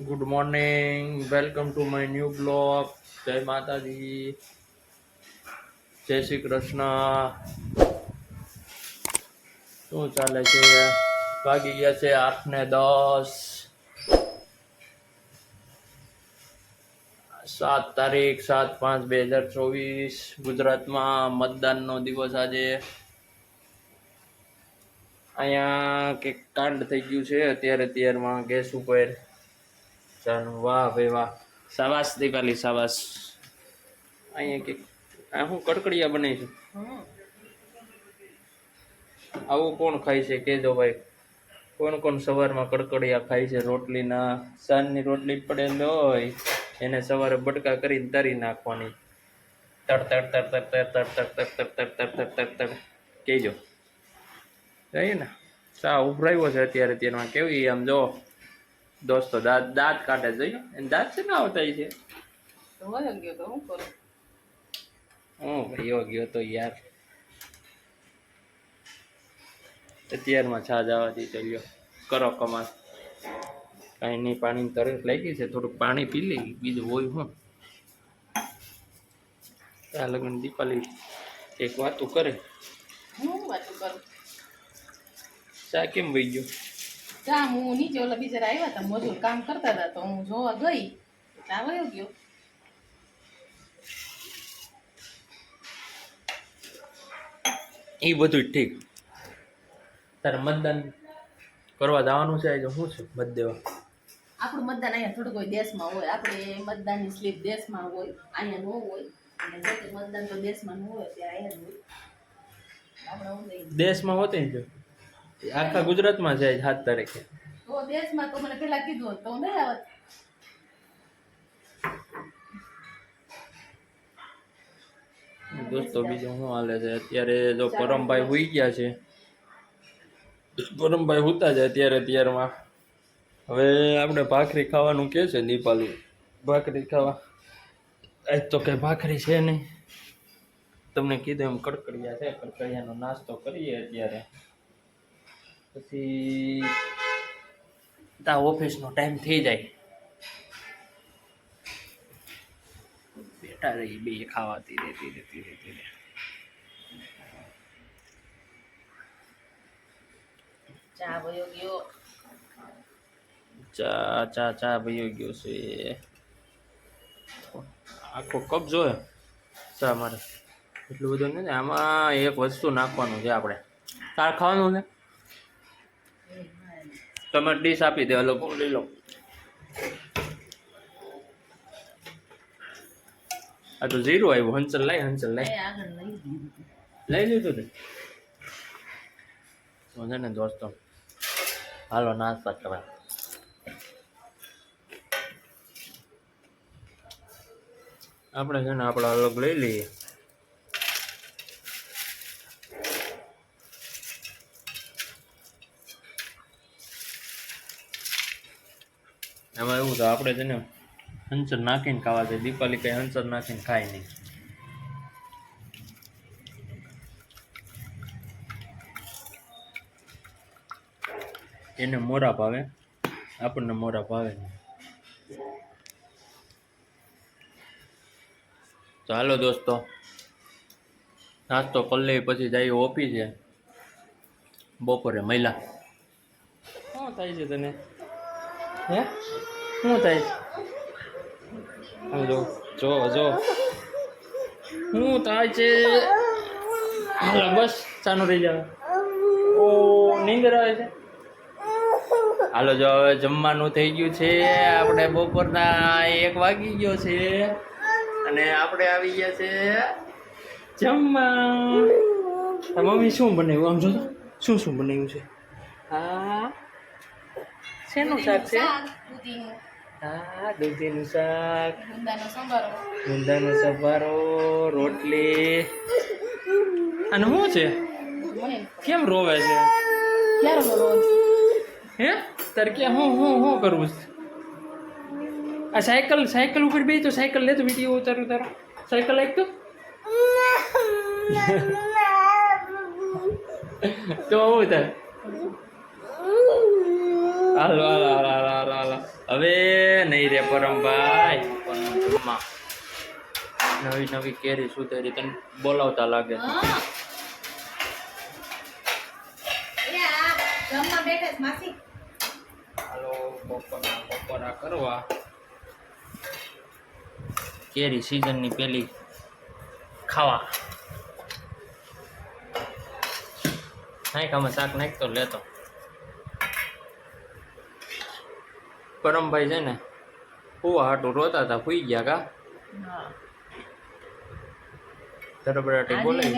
Good morning welcome to my new blog જય માતાજી જય શ્રી કૃષ્ણ શું ચાલે છે? વાગી ગયા છે આઠ ને દસ. સાત તારીખ, સાત પાંચ બે હજાર ચોવીસ. ગુજરાતમાં મતદાનનો દિવસ આજે. અહીંયા કંઈક કાંડ થઈ ગયું છે. અત્યારે અત્યારમાં ગેસ ઉપર ચાલો વાહ ભાઈ વાહ સાવાસ દીપાલી સાવાસ અહીંયા કંઈક આ હું કડકડિયા બને છે આવું કોણ ખાય છે કહેજો ભાઈ કોણ કોણ સવારમાં કડકડિયા ખાય છે રોટલીના સાંજની રોટલી પડેલી હોય એને સવારે બટકા કરીને તરી નાખવાની તડ તડ તડ તડ તડ તડ તડ તડ તડ તડ તડ તડ કહેજો જઈએ ને સા ઉભરાયો છે અત્યારે તેમાં કેવી આમ જો દોસ્તો દાંત દાંત કાઢે જોઈએ એને દાંત છે ને આવતા છે? હું ભાઈ હું ભાઈઓ ગયો તો યાર. અત્યારમાં છાજ આવવાથી ચાલ્યો કરો કમાલ. કાંઈ નહીં પાણીની તરસ લાગી છે થોડુંક પાણી પી લઈ બીજું હોય હું. આ લગ્ન દીપાલી એક વાતું કરે. હું વાતું કરું? ચા કેમ વહી ગયો? જા હું નીચે ઓલા બીજા આવ્યા હતા મજૂર કામ કરતા હતા તો હું જોવા ગઈ. ત્યાં આવ્યો ગયો. એ બધું ઠીક. તારે મતદાન કરવા જવાનું છે આજે શું છે મત દેવા? આપણું મતદાન અહીંયા થોડું કોઈ દેશમાં હોય. આપણે મતદાનની સ્લીપ દેશમાં હોય અહીંયા ન હોય. મતદાન તો દેશમાં ન હોય ત્યારે અહીંયા હોય. આપણે દેશમાં હોતે જ. આખા ગુજરાતમાં આજ સાત તારીખે તો દેશમાં તો મને પેલા કીધું તો હું નહીં આવત. દોસ્તો બીજું શું હાલે છે? અત્યારે જો પરમભાઈ હુઈ ગયા છે. પરમભાઈ હુતા છે અત્યારે અત્યારમાં હવે આપણે ભાખરી ખાવાનું કે છે દીપાલી? ભાખરી ખાવા. આજ તો કઈ ભાખરી છે નહીં. તમને કીધું એમ કડકડિયા છે કડકડિયાનો નાસ્તો કરીએ અત્યારે. પછી તા ઓફિસનો ટાઈમ થઈ જાય. બેઠા રહી બે ખાવાતી રહેતી રહેતી રહેતી રહે ચા ભયો ગયો? ચા ચા ચા ભયો ગયો છે. આખો કપ જોયો ચા મારે. એટલું બધું નથી આમાં એક વસ્તુ નાખવાનું છે આપણે. તાર ખાવાનું છે? તમે ડીશ આપી દે લોકો લઈ લો. આ તો ઝીરો આવ્યું હંચલ લાય હંચલ લાય લઈ લઈ લીધું ને તો છે ને દોસ્તો હાલો નાસ્તા કરવા. આપણે છે ને આપણા અલગ લઈ લઈએ એમાં એવું તો આપણે છે ને હંસર નાખીને ખાવા છે. દીપાલી કઈ હંસર નાખીને ખાય નહીં. એને મોરા ભાવે. આપણને મોરા ભાવે નહીં. તો હાલો દોસ્તો, નાસ્તો કરી લઈ પછી જઈએ ઓફિસે. બપોરે મહિલા શું થાય છે તને? હે? શું થાય છે? જો જો જો. શું થાય છે? હાલો બસ ચાનું રહી જાવ. ઓ નીંદર આવે છે? હાલો જો હવે જમવાનું થઈ ગયું છે. આપણે બપોરના એક વાગી ગયો છે. અને આપણે આવી ગયા છે જમવા. મમ્મી શું બનાવ્યું? આમ જોતો શું શું બનાવ્યું છે? હા. શેનું શાક છે? હા દૂધીનું શાક. ગુંદાનો સંભારો. રોટલી. અને શું છે? કેમ રોવે છે? હે? તારે કે હું હું હું કરવું છે? આ સાયકલ સાયકલ ઉપર બે તો સાયકલ લે તો વીડિયો ઉતારું તારો. સાયકલ એક તો. તો હું તાર? હાલો હાલો હાલો હાલો હાલો હાલો હવે નહીં રે પરમભાઈ પણ જમવા નવી નવી કેરી સુધેરી તને બોલાવતા લાગે છે હા. એ આ જમવા બેઠા છે માસી હાલો બપોરા બપોરા કરવા કેરી સિઝનની પેલી ખાવા નાખ આમાં શાક નાખતો લેતો પરમભાઈ છે ને હુવા હાટું રોતા હતા ફૂઈ ગયા કા? હા. ધડબડાટી બોલાવી.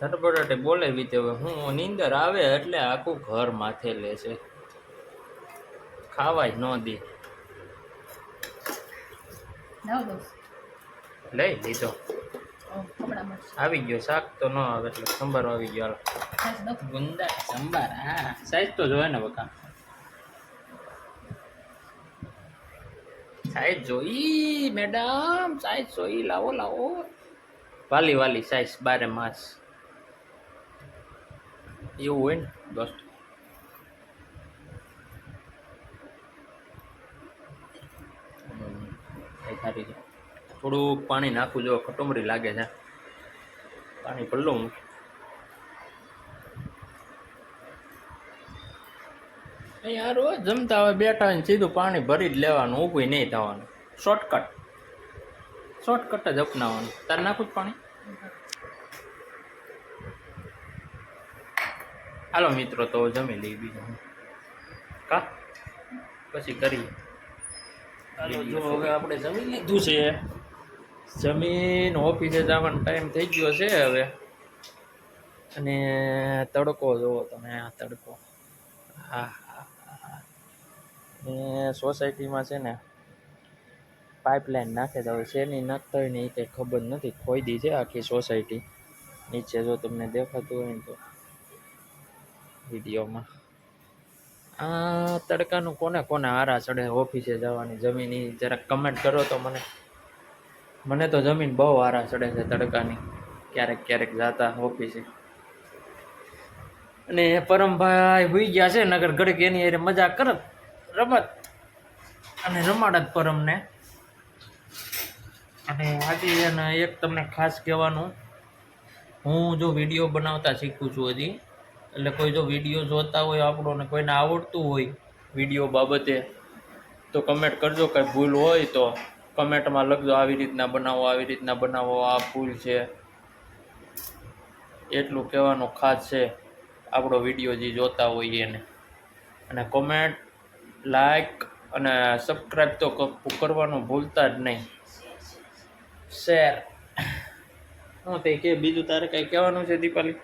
હું બોલાવી તે નીંદર આવે એટલે આખું ઘર માથે લે છે. ખાવાય ન દે. લઈ લીધો. આવી ગયો શાક તો ન આવે એટલે સંભારો આવી ગયો. ગુંદા સંભાર હા. સાઈઝ તો જોવે ને બકા. સાઈઝ જોઈ, મેડમ સાઈઝ જોઈ, લાવો લાવો. વાલી વાલી સાઈઝ બારે માસ. એવું હોય ને, દોસ્ત. થોડુંક પાણી નાખવું જો ખટુમરી લાગે છે. પાણી પલ્લો હું. અહીંયા રોજ જમતા હોય બેઠા હોય સીધું પાણી ભરી જ લેવાનું ઊભું નહીં થવાનું. શોર્ટકટ શોર્ટકટ જ અપનાવવાનું. તારે નાખું જ પાણી? હાલો મિત્રો તો જમી લઈ બીજું. કા? પછી કરીએ. હાલો જો હવે આપણે જમી લીધું છે. જમીન ઓફિસે જવાનો ટાઈમ થઈ ગયો છે હવે. અને તડકો જુઓ તમે આ તડકો. હા, હા. ને સોસાયટીમાં છે ને પાઇપલાઇન નાખે તો હવે શેની નાખતા કંઈ ખબર નથી ખોઈ છે આખી સોસાયટી. નીચે જો તમને દેખાતું હોય તો વિડીયોમાં. આ તડકાનું કોને કોને હારા ચડે ઓફિસે જવાની જમીન એ જરાક કમેન્ટ કરો તો મને. મને તો જમીન બહુ હારા ચડે છે તડકાની. ક્યારેક ક્યારેક જાતા ઓફિસે. અને પરમભાઈ હોઈ ગયા છે, નગર ઘડીક એની હારે મજા કરત રમત. અને રમાડત પરમને. અને આજે એને એક તમને ખાસ કહેવાનું, હું જો વીડિયો બનાવતા શીખું છું હજી. એટલે કોઈ જો વીડિયો જોતા હોય આપણો ને કોઈને આવડતું હોય વીડિયો બાબતે, તો કમેન્ટ કરજો, કંઈ ભૂલ હોય તો કમેન્ટમાં લખજો, આવી રીતના બનાવો, આવી રીતના બનાવો, આ ભૂલ છે. એટલું કહેવાનું ખાસ છે. આપણો વીડિયો જે જોતા હોઈએ એને. અને કોમેન્ટ લાઈક અને સબસ્ક્રાઈબ તો કરવાનું ભૂલતા જ નહીં. શેર હું તે કે બીજું તારે કંઈ કહેવાનું છે દીપાલી?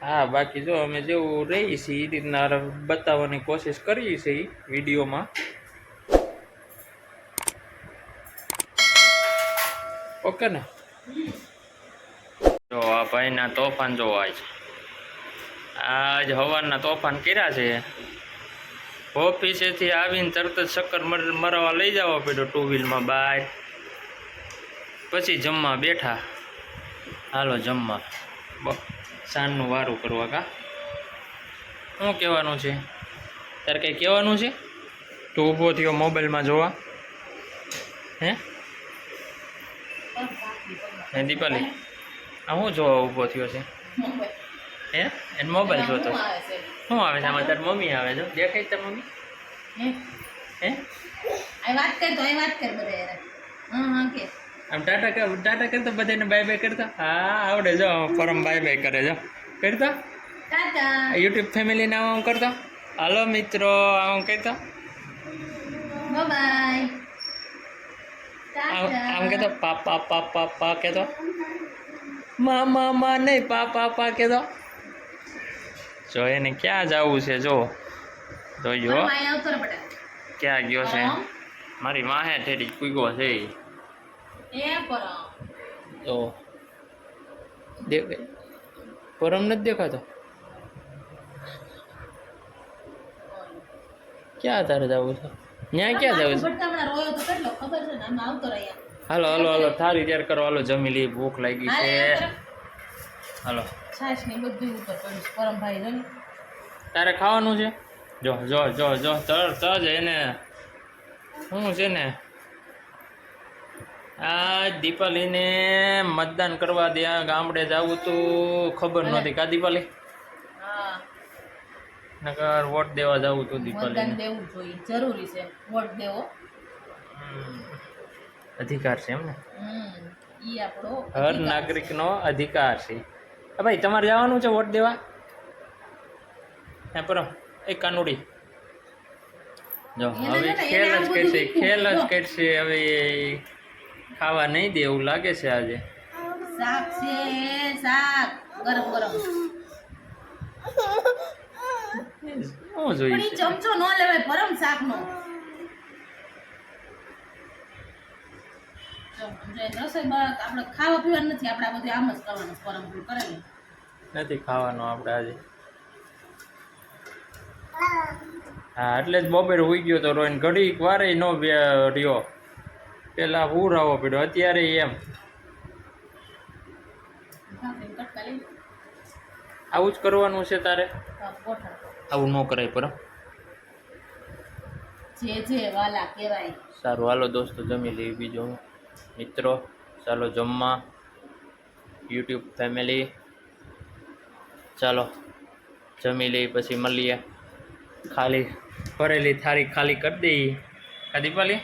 હા બાકી જો અમે જેવું રહીએ છીએ એ રીતના બતાવવાની કોશિશ કરીએ છીએ વિડીયોમાં. ઓકે ને જો આ ભાઈના તોફાન જોવાય છે. આજ હવાના તોફાન કર્યા છે. ઓફિસેથી આવીને તરત જ શક્કર મર- મરવા લઈ જવા પડ્યો ટુ વ્હીલમાં બહાર. પછી જમવા બેઠા. હાલો જમવા. સાંજનું વારું કરવા કા? શું કહેવાનું છે? તારે કંઈ કહેવાનું છે? તું ઊભો થયો મોબાઈલમાં જોવા. હે? હે દીપાલી. આ હું જોવા ઊભો થયો છે? હે? એને મોબાઈલ જોતો. શું આવે છે. શું આવે આમાં તાર મમ્મી આવે છે? દેખાય તાર મમ્મી? હે? હે? વાત કર તો વાત કર બધા હા હા કે. આમ ટાટા કર ટાટા કરતા બધાને બાય બાય કરતા? હા આવડે જો પરમ બાય બાય કરે જો. કરતા? યુટ્યુબ ફેમિલીને આમ કરતા? હાલો મિત્રો આવું કહેતા બાય આમ કહેતો પાપા પાપા પા કહેતો મા મા મા નહીં પા પા પા કહેતો જો એને ક્યાં જવું છે જો. તો જો ક્યાં ગયો છે? મારી માહે ઠેરી કૂગો છે તો દેખાય પરમ નથી દેખાતો. ક્યાં તારે જવું છે? ત્યાં ક્યાં જવું છે? હાલો હાલો હાલો થાળી તૈયાર કરો હાલો જમી લઈ ભૂખ લાગી છે. હાલો. છાશ ને બધું ઉપર પડ્યું પરમભાઈ જો તારે ખાવાનું છે? જો જો જો જો તર તજ એને. શું છે ને? આ દીપાલીને મતદાન કરવા ત્યાં ગામડે જવું તું ખબર નહોતી. કા દીપાલી? નકર વોટ દેવા જવું તું મતદાન દીપાલીને. દેવું જોઈએ. જરૂરી છે વોટ દેવો. અધિકાર છે એમ ને? ઈ આપણો હર. નાગરિકનો અધિકાર છે. ભાઈ તમારે જવાનું છે વોટ દેવા? હે પરમ. એ કાનુડી. જો હવે ખેલ જ કરશે ખેલ જ જો. કરશે. હવે ખાવા નહીં દે એવું લાગે છે આજે. શાક છે શાક. ગરમ ગરમ. ચમચો ન લેવાય પરમ શાક નો આપણે ખાવા પીવાનું નથી આપણે આ બધું આમ જ કરવાનું છે, પરમ ભૂલ કરે ને. નથી ખાવાનું આપણે આજે. હા એટલે જ બપોર ઉઈ ગયો તો રોઈને ઘડીક વારે નો રહ્યો. પેલા હું રાવો પડ્યો અત્યારે એમ. આવું જ કરવાનું છે તારે? આવું ન કરાય પર. જે જે વાલા કહેવાય. સારું હાલો દોસ્તો જમી લઈએ બીજું મિત્રો ચાલો જમવા. YouTube family. ચાલો જમી લઈએ પછી મળીએ. ખાલી ભરેલી થાળી ખાલી કરી દઈએ. કા દીપાલી?